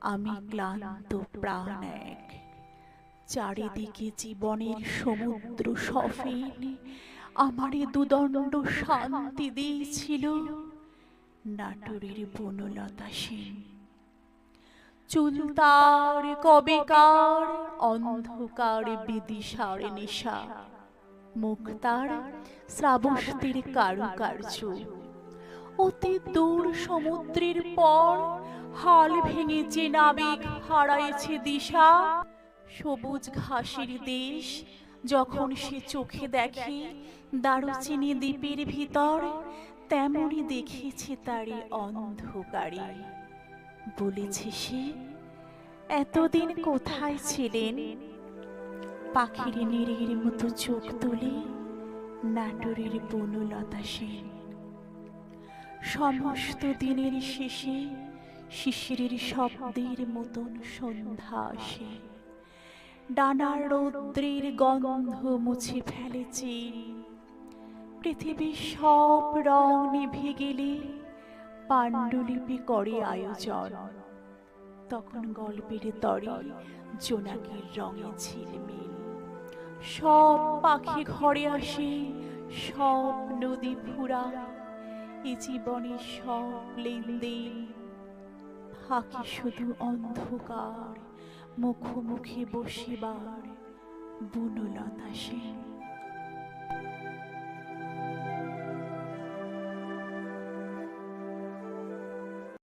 আমি ক্লান্ত প্রাণ এক। চারিদিকে জীবনের সমুদ্র সফিন। আমারে দুদণ্ড শান্তি দিয়েছিল। নাটোরের বনলতা সেন। চুল তার কবেকার অন্ধকার বিদিশার নেশা। মুখ তার শ্রাবস্তির কারুকার্য। অতি দূর সমুদ্রের পর হাল ভেঙেছে নাবিক হারাইছে দিশা, সবুজ ঘাসের দেশ যখন সে চোখে দেখে, দারুচিনি দ্বীপের ভিতর তেমনই দেখেছে তারে অন্ধকারে। বলেছে সে, এতদিন কোথায় ছিলেন? পাখির নিরের মতো চোখ তুলে নাটোরের বনলতা সেন। সমস্ত দিনের শেষে শিশিরের শব্দের মতন সন্ধ্যা আসে। ডানার রৌদ্রের গন্ধ মুছে ফেলেছে। পৃথিবীর সব রং নিভে গেলে পাণ্ডুলিপি করে আয়োজন। তখন গল্পের তরে জোনাকির রঙে ঝিলমিল। সব পাখি ঘরে আসে, সব নদী ফুরায়। এ জীবনে সব লেনদেন থাকি শুধু অন্ধকার মুখোমুখি বসিবার বুনলতা সে।